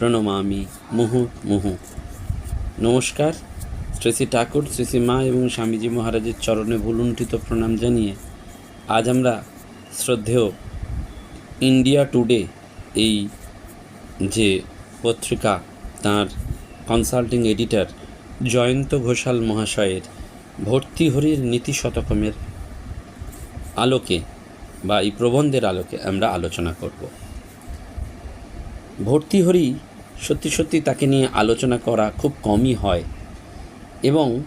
প্রণমামি, মুহু মুহু। নমস্কার, শ্রী শ্রী ঠাকুর, শ্রী মা এবং স্বামীজি মহারাজের চরণে ভুলুণ্ঠিত প্রণাম জানিয়ে আজ আমরা শ্রদ্ধেয় ইন্ডিয়া টুডে এই যে পত্রিকা, তার কনসাল্টিং এডিটর জয়ন্ত ঘোষাল মহাশয়ের ভর্তিহরির নীতি শতকমের আলোকে বা এই প্রবন্ধের আলোকে আমরা আলোচনা করব। ভর্তিহরি সত্যি সত্যি তাকে নিয়ে আলোচনা করা খুব কমই হয়। এবং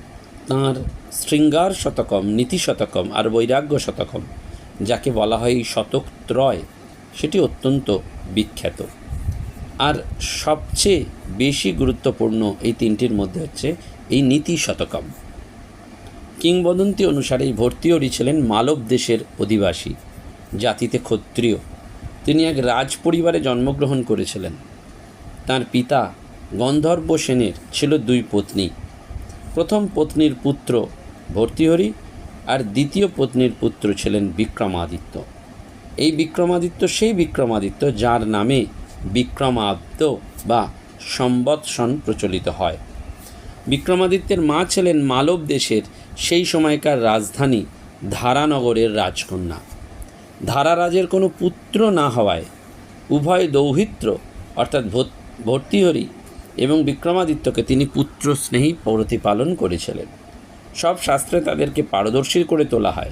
তাঁর শৃঙ্গার শতকম, নীতি শতকম আর বৈরাগ্য শতকম, যাকে বলা হয় এই শতকত্রয়, সেটি অত্যন্ত বিখ্যাত। আর সবচেয়ে বেশি গুরুত্বপূর্ণ এই তিনটির মধ্যে হচ্ছে এই নীতি শতকম। কিংবদন্তি অনুসারে এই ভর্তিয়রি ছিলেন মালব দেশের অধিবাসী, জাতিতে ক্ষত্রিয়। তিনি এক রাজ পরিবারে জন্মগ্রহণ করেছিলেন। তার পিতা গন্ধর্ব সেনের ছিল দুই পত্নী। প্রথম পত্নীর পুত্র ভর্তিহরি আর দ্বিতীয় পত্নীর পুত্র ছিলেন বিক্রমাদিত্য। এই বিক্রমাদিত্য, সেই বিক্রমাদিত্য যার নামে বিক্রমাদ্য বা সম্বৎসন প্রচলিত হয়। বিক্রমাদিত্যের মা ছিলেন মালব দেশের সেই সময়কার রাজধানী ধারানগরের রাজকন্যা। ধারারাজের কোনো পুত্র না হওয়ায় উভয় দৌহিত্র, অর্থাৎ ভর্তিহরি এবং বিক্রমাদিত্যকে তিনি পুত্র স্নেহী প্রতিপালন করেছিলেন। সব শাস্ত্রে তাদেরকে পারদর্শী করে তোলা হয়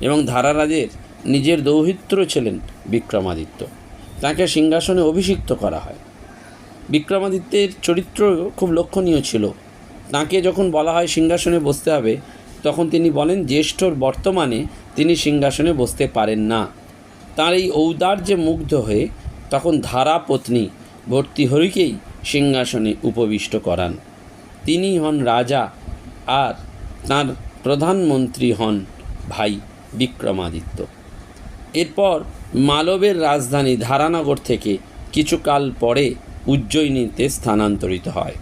এবং ধারারাজের নিজের দৌহিত্র ছিলেন বিক্রমাদিত্য। তাকে সিংহাসনে অভিষিক্ত করা হয়। বিক্রমাদিত্যের চরিত্র খুব লক্ষণীয় ছিল। তাকে যখন বলা হয় সিংহাসনে বসতে হবে, তখন তিনি বলেন, জ্যেষ্ঠর বর্তমানে তিনি সিংহাসনে বসতে পারেন না। তার এই ঔদার্যে মুগ্ধ হয়ে তখন ধারা পত্নী ভর্তিহরিকেই সিংহাসনে উপবিষ্ট করান। তিনি হন রাজা আর তার প্রধানমন্ত্রী হন ভাই বিক্রমাদিত্য। এরপর মালবের রাজধানী ধারানগর থেকে কিছুকাল পরে উজ্জয়িনীতে স্থানান্তরিত হয়।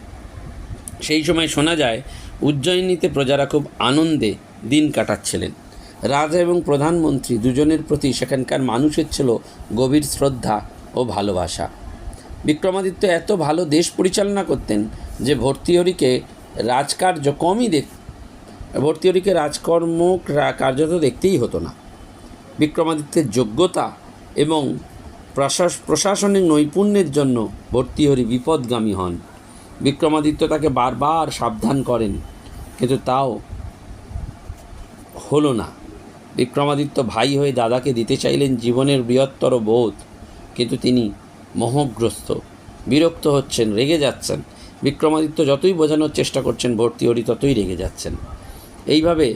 সেই সময় শোনা যায়, উজ্জয়িনীতে প্রজারা খুব আনন্দে দিন কাটাচ্ছিলেন। রাজা এবং প্রধানমন্ত্রী দুজনের প্রতি সেখানকার মানুষের ছিল গভীর শ্রদ্ধা ও ভালোবাসা। বিক্রমাদিত্য এত ভালো দেশ পরিচালনা করতেন যে ভর্তিহরিকে রাজকার্য কমই দেখ, ভর্তিহরিকে রাজকর্ম কার্যত দেখতেই হতো না। বিক্রমাদিত্যের যোগ্যতা এবং প্রশাস প্রশাসনিক নৈপুণ্যের জন্য ভর্তিহরি বিপদগামী হন। বিক্রমাদিত্য তাকে বারবার সাবধান করেন, কিন্তু তাও হলো না। বিক্রমাদিত্য ভাই হয়ে দাদাকে দিতে চাইলেন জীবনের বৃহত্তর বোধ, কিন্তু তিনি মোহগ্রস্ত। বিরক্ত হচ্ছেন, রেগে যাচ্ছেন। বিক্রমাদিত্য যতই বোঝানোর চেষ্টা করছেন ভর্তিহরি ততই রেগে যাচ্ছেন। এইভাবে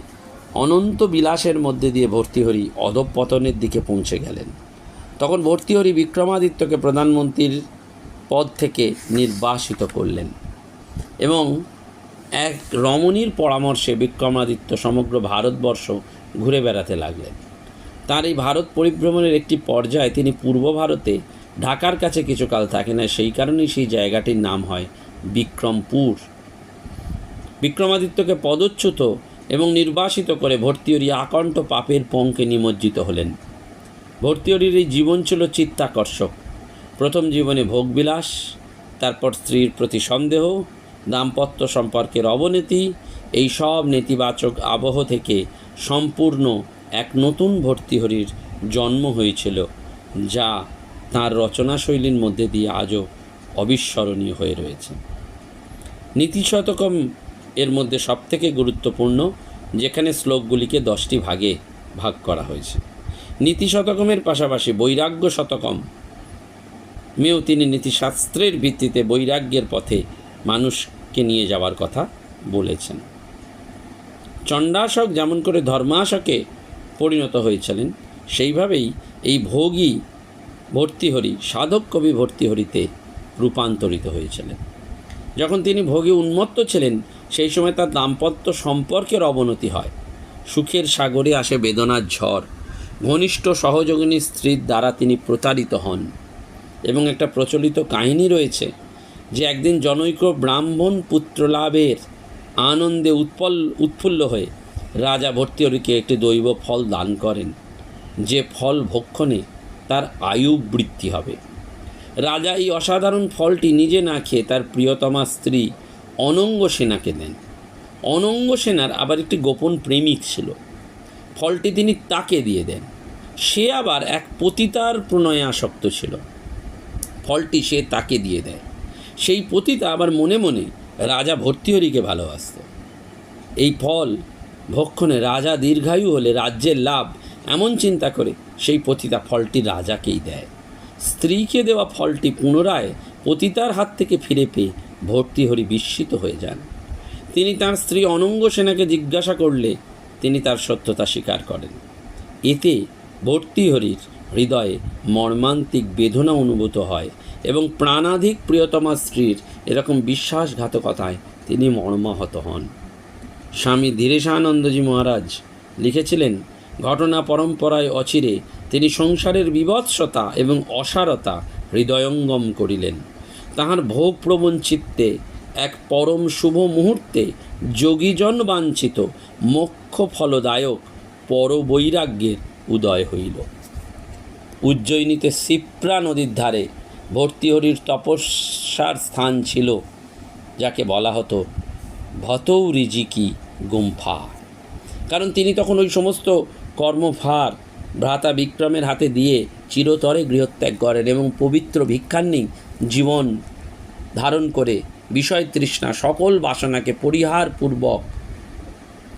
অনন্ত বিলাসের মধ্যে দিয়ে ভর্তিহরি অধঃপতনের দিকে পৌঁছে গেলেন। তখন ভর্তিহরি বিক্রমাদিত্যকে প্রধানমন্ত্রীর পদ থেকে নির্বাসিত করলেন এবং এক রমণীর পরামর্শে বিক্রমাদিত্য সমগ্র ভারতবর্ষ ঘুরে বেড়াতে লাগলেন। তার এই ভারত পরিভ্রমণের একটি পর্যায়ে তিনি পূর্ব ভারতে ঢাকার কাছে কিছুকাল থাকে না, সেই কারণেই সেই জায়গাটির নাম হয় বিক্রমপুর। বিক্রমাদিত্যকে পদচ্যুত এবং নির্বাসিত করে ভর্তিহরি আকণ্ঠ পাপের পঙ্কে নিমজ্জিত হলেন। ভর্তিহরির এই জীবন ছিল চিত্তাকর্ষক। প্রথম জীবনে ভোগবিলাস, তারপর স্ত্রীর প্রতি সন্দেহ, দাম্পত্য সম্পর্কের অবনতি, এই সব নেতিবাচক আবহ থেকে সম্পূর্ণ এক নতুন ভর্তিহরির জন্ম হয়েছিল, যা তাঁর রচনাশৈলীর মধ্যে দিয়ে আজও অবিস্মরণীয় হয়ে রয়েছে। নীতিশতকম এর মধ্যে সবথেকে গুরুত্বপূর্ণ, যেখানে শ্লোকগুলিকে দশটি ভাগে ভাগ করা হয়েছে। নীতি শতকমের পাশাপাশি বৈরাগ্য শতকম মেয়েও তিনি নীতিশাস্ত্রের ভিত্তিতে বৈরাগ্যের পথে মানুষকে নিয়ে যাওয়ার কথা বলেছেন। চণ্ডাশক যেমন করে ধর্মাশকে পরিণত হয়েছিলেন, সেইভাবেই এই ভোগী ভর্তিহরি, সাধক কবি ভর্তিহরিতে রূপান্তরিত হয়েছিলেন। যখন তিনি ভোগে উন্মত্ত ছিলেন, সেই সময় তার দাম্পত্য সম্পর্কের অবনতি হয়। সুখের সাগরে আসে বেদনার ঝড়। ঘনিষ্ঠ সহযোগিনী স্ত্রীর দ্বারা তিনি প্রতারিত হন এবং একটা প্রচলিত কাহিনী রয়েছে যে একদিন জনৈক ব্রাহ্মণ পুত্রলাভের আনন্দে উৎপল, উৎফুল্ল হয়ে রাজা ভর্তিহরিকে একটি দৈব ফল দান করেন। যে ফল ভক্ষণে তার আয়ু বৃদ্ধি হবে। রাজা এই অসাধারণ ফলটি নিজে না খেয়ে তার প্রিয়তমা স্ত্রী অনঙ্গ সেনাকে দেন। অনঙ্গ সেনার আবার একটি গোপন প্রেমিক ছিল। ফলটি তিনি তাকে দিয়ে দেন। সে আবার এক পতিতার প্রণয়ে আসক্ত ছিল। ফলটি সে তাকে দিয়ে দেয়। সেই পতিতা আবার মনে মনে রাজা ভর্তিহরিকে ভালোবাসত। এই ফল ভক্ষণে রাজা দীর্ঘায়ু হলে রাজ্যের লাভ এমন চিন্তা করে সেই পতিতা ফলটি রাজাকেই দেয়। স্ত্রীকে দেওয়া ফলটি পুনরায় পতিতার হাত থেকে ফিরে পেয়ে ভর্তিহরি বিস্মিত হয়ে যান। তিনি তার স্ত্রী অনঙ্গ সেনাকে জিজ্ঞাসা করলে তিনি তার সত্যতা স্বীকার করেন। এতে ভর্তিহরির হৃদয়ে মর্মান্তিক বেদনা অনুভূত হয় এবং প্রাণাধিক প্রিয়তমা স্ত্রীর এরকম বিশ্বাসঘাতকতায় তিনি মর্মাহত হন। স্বামী ধীরেশানন্দজি মহারাজ লিখেছিলেন ঘটনা পরম্পরায় অচিরে তিনি সংসারের বিভৎসতা এবং অসারতা হৃদয়ঙ্গম করিলেন। তাহার ভোগপ্রবণ চিত্তে এক পরম শুভ মুহূর্তে যোগীজন বাঞ্ছিত, মোক্ষ ফলদায়ক পরবৈরাগ্যের উদয় হইল। উজ্জয়িনীতে সিপ্রা নদীর ধারে ভর্তিহরির তপস্যার স্থান ছিল, যাকে বলা হতো ভতৌরিজিকি গুম্ফা। কারণ তিনি তখন ওই সমস্ত কর্মভার ভ্রাতা বিক্রমের হাতে দিয়ে চিরতরে গৃহত্যাগ করেন এবং পবিত্র ভিক্ষান্নি জীবন ধারণ করে বিষয় তৃষ্ণা সকল বাসনাকে পরিহারপূর্বক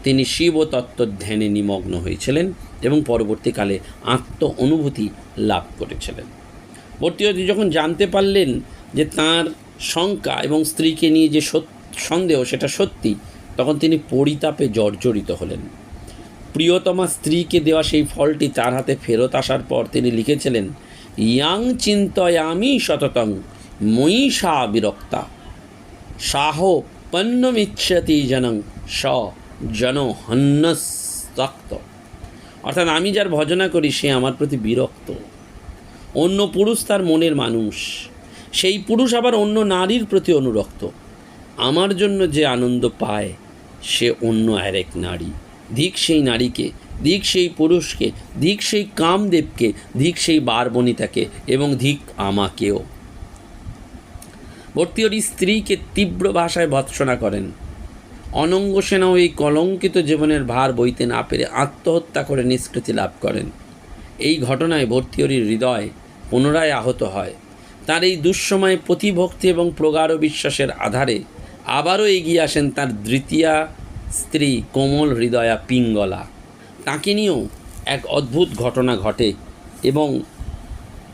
তিনি শিব ও তত্ত্ব ধ্যানে নিমগ্ন হয়েছিলেন এবং পরবর্তীকালে আত্ম অনুভূতি লাভ করেছিলেন। ভর্তিহরি যখন জানতে পারলেন যে তার শঙ্কা এবং স্ত্রীকে নিয়ে যে সন্দেহ, সেটা সত্যি, তখন তিনি পরিতাপে জর্জরিত হলেন। প্রিয়তমা স্ত্রীকে দেওয়া সেই ফলটি তার হাতে ফেরত আসার পর তিনি লিখেছিলেন, ইয়াং চিন্তয়ামি সততং ময়ীষা বিরক্তা। সাহ পণ্যমিচ্ছতি জনং, স জন হন্যস্তক্ত। অর্থাৎ আমি যার ভজনা করি, সে আমার প্রতি বিরক্ত। অন্য পুরুষ তার মনের মানুষ। সেই পুরুষ আবার অন্য নারীর প্রতি অনুরক্ত। আমার জন্য যে আনন্দ পায়, সে অন্য আরেক নারী। ধিক সেই নারীকে ধিক সেই পুরুষকে ধিক সেই কামদেবকে ধিক সেই বারবনিতাকে এবং ধিক আমাকেও। ভর্তিহরি স্ত্রীকে তীব্র ভাষায় ভৎসনা করেন। অনঙ্গ সেনাও এই কলঙ্কিত জীবনের ভার বইতে না পেরে আত্মহত্যা করে নিষ্কৃতি লাভ করেন। এই ঘটনায় ভর্তিহরির হৃদয় পুনরায় আহত হয়। তার এই দুঃসময়ে প্রতিভক্তি এবং প্রগাঢ় বিশ্বাসের আধারে আবারও এগিয়ে আসেন তার দ্বিতীয়া স্ত্রী কোমল হৃদয়া পিঙ্গলা। তাকে নিয়েও এক অদ্ভুত ঘটনা ঘটে এবং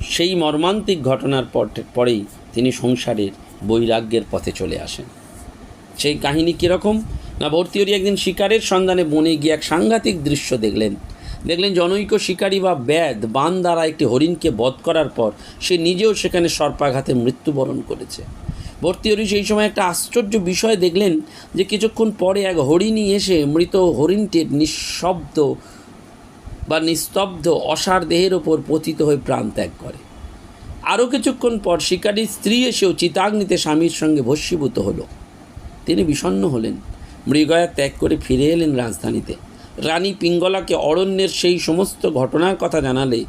সেই মর্মান্তিক ঘটনার পর পরেই তিনি সংসারের বৈরাগ্যের পথে চলে আসেন। সেই কাহিনী কীরকম? না, ভর্তিহরি একদিন শিকারের সন্ধানে বনে গিয়ে এক সাংঘাতিক দৃশ্য দেখলেন। দেখলেন জনৈক শিকারী বা ব্যাদ বান দ্বারা একটি হরিণকে বধ করার পর সে নিজেও সেখানে সর্পাঘাতে মৃত্যুবরণ করেছে। ভর্তিহরি সেই সময় একটা আশ্চর্য বিষয় দেখলেন যে কিছুক্ষণ পরে এক হরিণী এসে মৃত হরিণটির নিঃশব্দ বা নিস্তব্ধ অসার দেহের ওপর পতিত হয়ে প্রাণ ত্যাগ করে। আরও কিছুক্ষণ পর শিকারীর স্ত্রী এসেও চিতাগ্নিতে স্বামীর সঙ্গে ভস্মীভূত হলো। তিনি বিষণ্ণ হলেন, মৃগয়া ত্যাগ করে ফিরে এলেন রাজধানীতে। রানী পিঙ্গলাকে অরণ্যের সেই সমস্ত ঘটনার কথা জানালে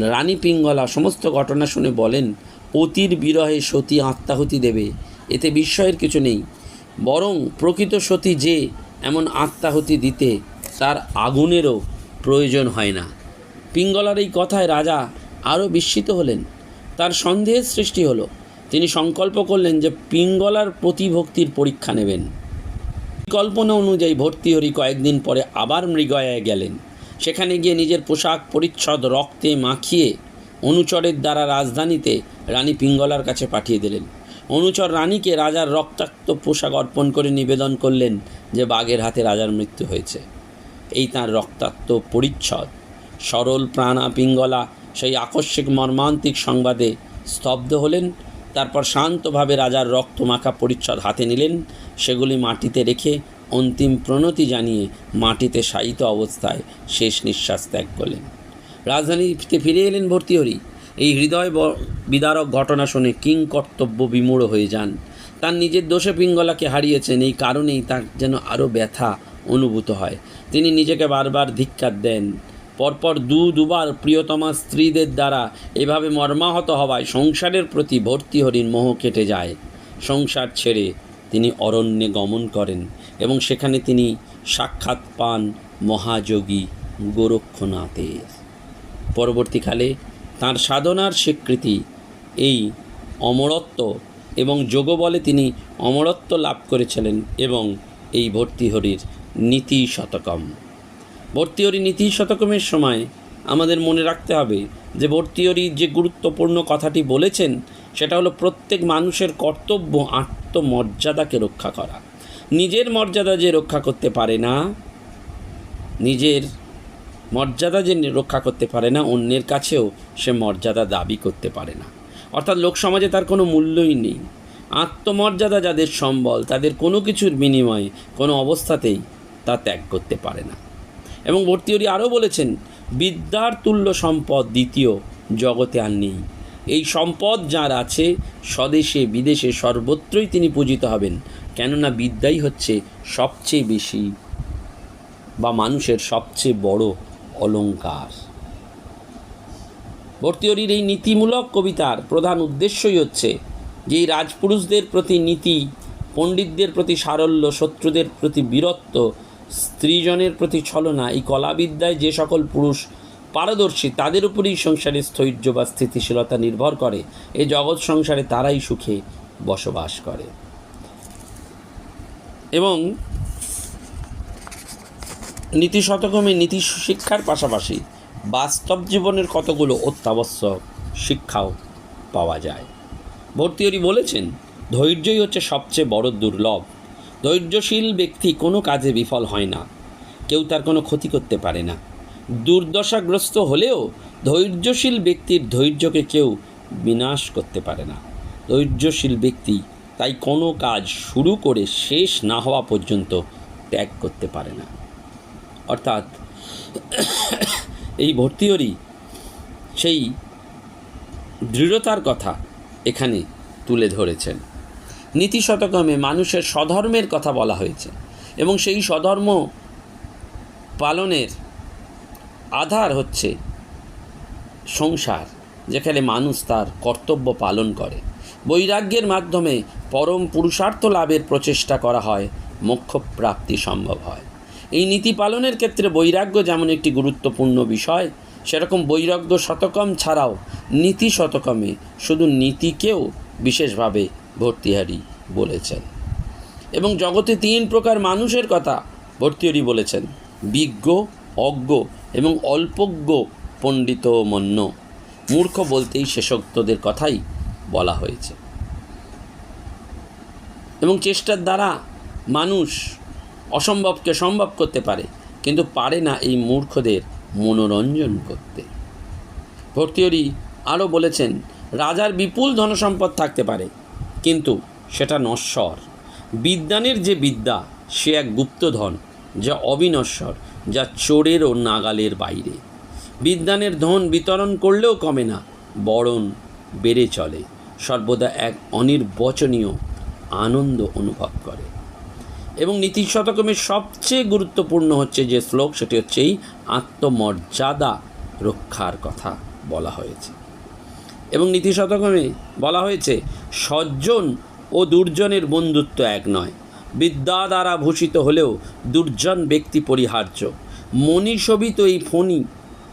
রানী পিঙ্গলা সমস্ত ঘটনা শুনে বলেন পতির বিরহে সতী আত্মাহুতি দেবে, এতে বিস্ময়ের কিছু নেই। বরং প্রকৃত সতী যে এমন আত্মাহুতি দিতে, তার আগুনেরও প্রয়োজন হয় না। পিঙ্গলার এই কথায় রাজা আরও বিস্মিত হলেন। তার সন্দেহের সৃষ্টি হলো। তিনি সংকল্প করলেন যে পিঙ্গলার প্রতিভক্তির পরীক্ষা নেবেন। পরিকল্পনা অনুযায়ী ভর্তিহরি কয়েকদিন পরে আবার মৃগয়ায় গেলেন। সেখানে গিয়ে নিজের পোশাক পরিচ্ছদ রক্তে মাখিয়ে অনুচরের দ্বারা রাজধানীতে রানী পিঙ্গলার কাছে পাঠিয়ে দিলেন। অনুচর রানীকে রাজার রক্তাক্ত পোশাক অর্পণ করে নিবেদন করলেন যে বাঘের হাতে রাজার মৃত্যু হয়েছে। এই তার রক্তাক্ত পরিচ্ছদ। সরল প্রাণা পিঙ্গলা সেই আকস্মিক মর্মান্তিক সংবাদে স্তব্ধ হলেন, তারপর শান্তভাবে রাজার রক্তমাখা পরিচ্ছদ হাতে নিলেন, সেগুলি মাটিতে রেখে অন্তিম প্রণতি জানিয়ে মাটিতে শায়িত অবস্থায় শেষ নিঃশ্বাস ত্যাগ করলেন। রাজধানীতে ফিরে এলেন ভর্তিহরি। এই হৃদয় বিদারক ঘটনা শুনে কিং কর্তব্য বিমূঢ় হয়ে যান। তার নিজের দোষে পিঙ্গলাকে হারিয়েছেন, এই কারণেই তার যেন আরও ব্যথা অনুভূত হয়। তিনি নিজেকে বারবার ধিক্কার দেন। পরপর দু, দুবার প্রিয়তমা স্ত্রীদের দ্বারা এভাবে মর্মাহত হওয়ায় সংসারের প্রতি ভর্তিহরির মোহ কেটে যায়। সংসার ছেড়ে তিনি অরণ্যে গমন করেন এবং সেখানে তিনি সাক্ষাৎ পান মহাযোগী গোরক্ষনাথের। পরবর্তীকালে তার সাধনার স্বীকৃতি এই অমরত্ব এবং যোগবলে তিনি অমরত্ব লাভ করেছিলেন এবং এই ভর্তিহরির নীতি শতকম। ভর্তিহরি নীতি শতকমের সময় আমাদের মনে রাখতে হবে যে ভর্তিহরি যে গুরুত্বপূর্ণ কথাটি বলেছেন, সেটা হলো প্রত্যেক মানুষের কর্তব্য আত্মমর্যাদাকে রক্ষা করা। নিজের মর্যাদা যে রক্ষা করতে পারে না, নিজের মর্যাদা যে রক্ষা করতে পারে না, অন্যের কাছেও সে মর্যাদা দাবি করতে পারে না। অর্থাৎ লোক সমাজে তার কোনো মূল্যই নেই। আত্মমর্যাদা যাদের সম্বল, তাদের কোনো কিছুর বিনিময়ে, কোনো অবস্থাতেই তা ত্যাগ করতে পারে না। এবং ভর্তিহরি আরও বলেছেন, বিদ্যার তুল্য সম্পদ দ্বিতীয় জগতে আর নেই। এই সম্পদ যার আছে, স্বদেশে, বিদেশে সর্বত্রই তিনি পূজিত হবেন। কেননা বিদ্যাই হচ্ছে সবচেয়ে বেশি বা মানুষের সবচেয়ে বড় অলংকার। ভর্তিহরির এই নীতিমূলক কবিতার প্রধান উদ্দেশ্যই হচ্ছে যে রাজপুরুষদের প্রতি নীতি, পণ্ডিতদের প্রতি সারল্য, শত্রুদের প্রতি বীরত্ব, স্ত্রীজনের প্রতি ছলনা, এই কলাবিদ্যায় যে সকল পুরুষ পারদর্শী তাদের উপরেই সংসারের স্থৈর্য বা স্থিতিশীলতা নির্ভর করে। এ জগৎ সংসারে তারাই সুখে বসবাস করে। এবং নীতি শতকমে নীতি শিক্ষার পাশাপাশি বাস্তব জীবনের কতগুলো অত্যাবশ্যক শিক্ষাও পাওয়া যায়। ভর্তিহরি বলেছেন, ধৈর্যই হচ্ছে সবচেয়ে বড় দুর্লভ। ধৈর্যশীল ব্যক্তি কোনো কাজে বিফল হয় না। কেউ তার কোনো ক্ষতি করতে পারে না। দুর্দশাগ্রস্ত হলেও ধৈর্যশীল ব্যক্তির ধৈর্যকে কেউ বিনাশ করতে পারে না। ধৈর্যশীল ব্যক্তি তাই কোনো কাজ শুরু করে শেষ না হওয়া পর্যন্ত ত্যাগ করতে পারে না। অর্থাৎ এই ভর্তিহরি সেই দৃঢ়তার কথা এখানে তুলে ধরেছেন। নীতি মানুষের স্বধর্মের কথা বলা হয়েছে এবং সেই স্বধর্ম পালনের আধার হচ্ছে সংসার, যেখানে মানুষ তার কর্তব্য পালন করে। বৈরাগ্যের মাধ্যমে পরম পুরুষার্থ লাভের প্রচেষ্টা করা হয়, মোক্ষ প্রাপ্তি সম্ভব হয়। এই নীতি পালনের ক্ষেত্রে বৈরাগ্য যেমন একটি গুরুত্বপূর্ণ বিষয়, সেরকম বৈরাগ্য শতকম ছাড়াও নীতি শতকমে শুধু নীতিকেও বিশেষভাবে ভর্তিহারি বলেছেন। এবং জগতে তিন প্রকার মানুষের কথা ভর্তিহারি বলেছেন, বিজ্ঞ, অজ্ঞ এবং অল্পজ্ঞ পণ্ডিত মন্য। মূর্খ বলতেই শেষোক্তদের কথাই বলা হয়েছে। এবং চেষ্টার দ্বারা মানুষ অসম্ভবকে সম্ভব করতে পারে, কিন্তু পারে না এই মূর্খদের মনোরঞ্জন করতে। ভর্তিহরি আরও বলেছেন, রাজার বিপুল ধনসম্পদ থাকতে পারে, কিন্তু সেটা নশ্বর। বিদ্যানের যে বিদ্যা, সে এক গুপ্তধন যা অবিনশ্বর, যা চোরের ও নাগালের বাইরে। বিদ্যানের ধন বিতরণ করলেও কমে না, বরং বেড়ে চলে, সর্বদা এক অনির্বচনীয় আনন্দ অনুভব করে। এবং নীতি শতকমের সবচেয়ে গুরুত্বপূর্ণ হচ্ছে যে শ্লোক, সেটি হচ্ছে এই আত্মমর্যাদা রক্ষার কথা বলা হয়েছে। এবং নীতি শতকমে বলা হয়েছে, সজ্জন ও দুর্জনের বন্ধুত্ব এক নয়। বিদ্যা দ্বারা ভূষিত হলেও দুর্জন ব্যক্তি পরিহার্য। মনীষবিত এই ফণি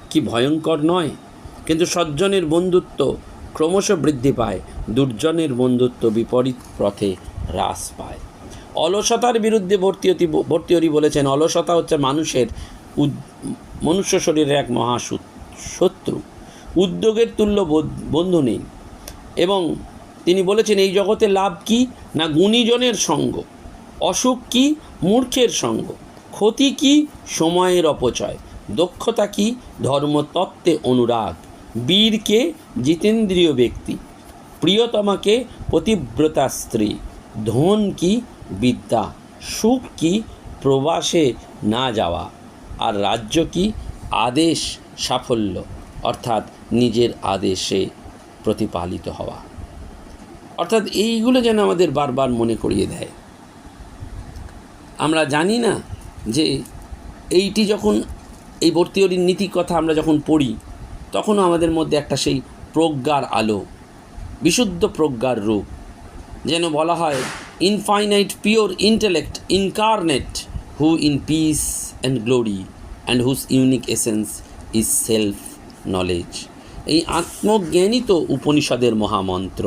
কি ভয়ঙ্কর নয়? কিন্তু সজ্জনের বন্ধুত্ব ক্রমশ বৃদ্ধি পায়, দুর্জনের বন্ধুত্ব বিপরীত পথে হ্রাস পায়। অলসতার বিরুদ্ধে ভর্তিহতি ভর্তিহরি বলেছেন, অলসতা হচ্ছে মানুষের মনুষ্য শরীরের এক মহা শত্রু। উদ্যোগের তুল্য বন্ধু নেই। এবং তিনি বলেছেন, এই জগতে লাভ কি? না গুণীজনের সঙ্গ? অসুখ কি? মূর্খের সঙ্গ? ক্ষতি কি? সময়ের অপচয়। দক্ষতা কি? ধর্মতত্ত্বে অনুরাগ। বীরকে জিতেন্দ্রীয় ব্যক্তি। প্রিয়তমাকে পতিব্রতা স্ত্রী। ধন কি? বিদ্যা। সুখ কি প্রবাসে না যাওয়া? আর রাজ্য কি আদেশ সাফল্য? অর্থাৎ নিজের আদেশে প্রতিপালিত হওয়া। অর্থাৎ এইগুলো যেন আমাদের বারবার মনে করিয়ে দেয়। আমরা জানি না যে এইটি যখন এই ভর্তিওরির নীতি কথা আমরা যখন পড়ি, তখনও আমাদের মধ্যে একটা সেই প্রজ্ঞার আলো, বিশুদ্ধ প্রজ্ঞার রূপ, যেন বলা হয় infinite pure intellect incarnate who in peace and glory and whose unique essence is self knowledge এই আত্মজ্ঞানই তো উপনিষদের মহামন্ত্র।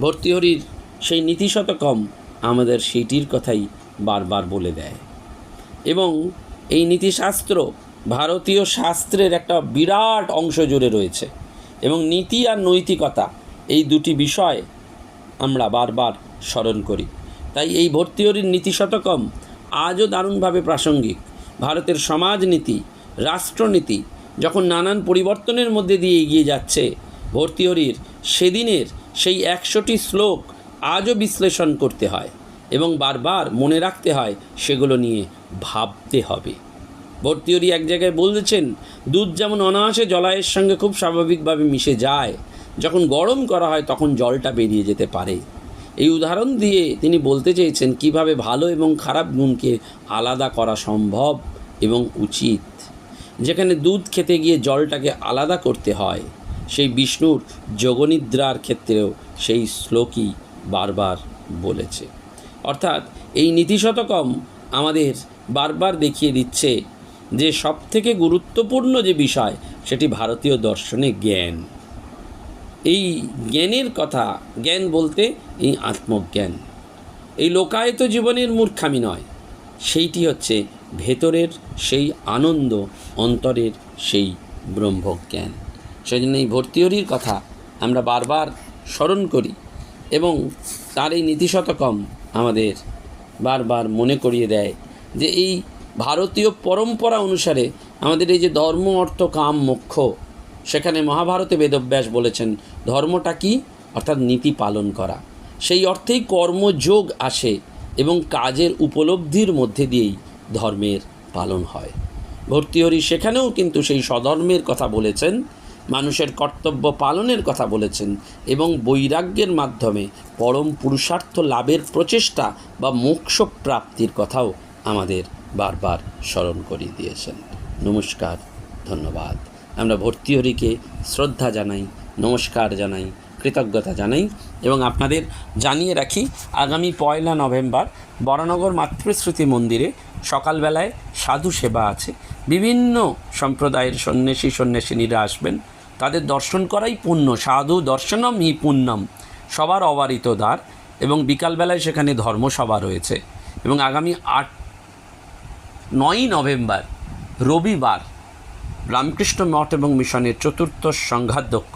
ভর্তিহরির সেই নীতিশতকম আমাদের সেইটির কথাই বারবার বলে দেয়। এবং এই নীতিশাস্ত্র ভারতীয় শাস্ত্রের একটা বিরাট অংশ জুড়ে রয়েছে। এবং নীতি আর নৈতিকতা এই দুটি বিষয় আমরা বারবার স্মরণ করি। তাই এই ভর্তিহরির নীতি শতকম আজও দারুণভাবে প্রাসঙ্গিক। ভারতের সমাজনীতি, রাষ্ট্রনীতি যখন নানান পরিবর্তনের মধ্যে দিয়ে এগিয়ে যাচ্ছে, ভর্তিহরির সেদিনের সেই একশোটি শ্লোক আজও বিশ্লেষণ করতে হয় এবং বারবার মনে রাখতে হয় সেগুলো নিয়ে ভাবতে হবে। ভর্তিহরি এক জায়গায় বলেছেন, দুধ যেমন অনায়াসে জলায়ের সঙ্গে খুব স্বাভাবিকভাবে মিশে যায়, যখন গরম করা হয় তখন জলটা বেরিয়ে যেতে পারে। এই উদাহরণ দিয়ে তিনি বলতে চেয়েছেন কীভাবে ভালো এবং খারাপ গুণকে আলাদা করা সম্ভব এবং উচিত। যেখানে দুধ খেতে গিয়ে জলটাকে আলাদা করতে হয়, সেই বিষ্ণুর যোগনিদ্রার ক্ষেত্রেও সেই শ্লোকই বারবার বলেছে। অর্থাৎ এই নীতিশতকম আমাদের বারবার দেখিয়ে দিচ্ছে যে সবথেকে গুরুত্বপূর্ণ যে বিষয়, সেটি ভারতীয় দর্শনে জ্ঞান। এই জ্ঞানের কথা, জ্ঞান বলতে এই আত্মজ্ঞান। এই লোকায়ত জীবনের মূর্খামি নয়। সেইটি হচ্ছে ভেতরের সেই আনন্দ, অন্তরের সেই ব্রহ্মজ্ঞান। সেই জন্য এই ভর্তিহরির কথা আমরা বারবার স্মরণ করি এবং তার এই নীতিশতকম আমাদের বারবার মনে করিয়ে দেয় যে এই ভারতীয় পরম্পরা অনুসারে আমাদের এই যে ধর্ম, অর্থ, কাম, মোক্ষ সেখানে মহাভারতে বেদব্যাস বলেছেন, ধর্মটা কি? অর্থাৎ নীতি পালন করা। সেই অর্থেই কর্মযোগ আসে এবং কাজের উপলব্ধির মধ্যে দিয়েই ধর্মের পালন হয়। ভর্তিহরি সেখানেও কিন্তু সেই স্বধর্মের কথা বলেছেন, মানুষের কর্তব্য পালনের কথা বলেছেন এবং বৈরাগ্যের মাধ্যমে পরম পুরুষার্থ লাভের প্রচেষ্টা বা মোক্ষ প্রাপ্তির কথাও আমাদের বারবার স্মরণ করিয়ে দিয়েছেন। নমস্কার, ধন্যবাদ। আমরা ভর্তিহরিকে শ্রদ্ধা জানাই, নমস্কার জানাই, কৃতজ্ঞতা জানাই এবং আপনাদের জানিয়ে রাখি, আগামী পয়লা নভেম্বর বরানগর মাতৃশ্রুতি মন্দিরে সকালবেলায় সাধু সেবা আছে। বিভিন্ন সম্প্রদায়ের সন্ন্যাসী, সন্ন্যাসিনীরা আসবেন। তাদের দর্শন করাই পুণ্য। সাধু দর্শনম হি পুণ্যম, সবার অবারিত দ্বার এবং বিকালবেলায় সেখানে ধর্মসভা রয়েছে। এবং আগামী আট, নয়ই নভেম্বর রবিবার রামকৃষ্ণ মঠ এবং মিশনের চতুর্থ সংঘাধ্যক্ষ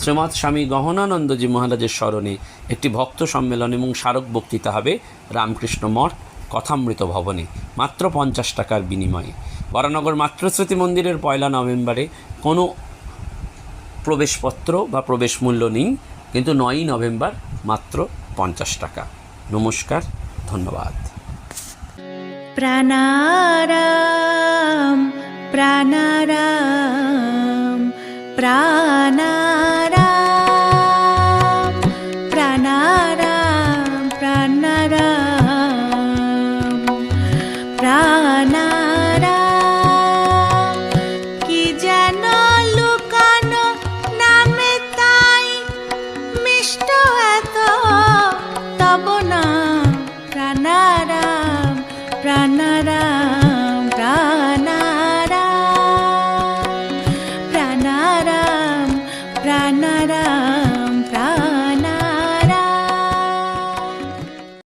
শ্রীমৎ স্বামী গহনানন্দজি মহারাজের স্মরণে একটি ভক্ত সম্মেলন এবং স্মারক বক্তৃতা হবে রামকৃষ্ণ মঠ কথামৃত ভবনে, মাত্র পঞ্চাশ টাকার বিনিময়ে। বরানগর মাতৃস্মৃতি মন্দিরের পয়লা নভেম্বরে কোনো প্রবেশপত্র বা প্রবেশ মূল্য নেই, কিন্তু নয়ই নভেম্বর মাত্র পঞ্চাশ টাকা। নমস্কার, ধন্যবাদ। প্রাণারাম। प्राणाराम प्राणा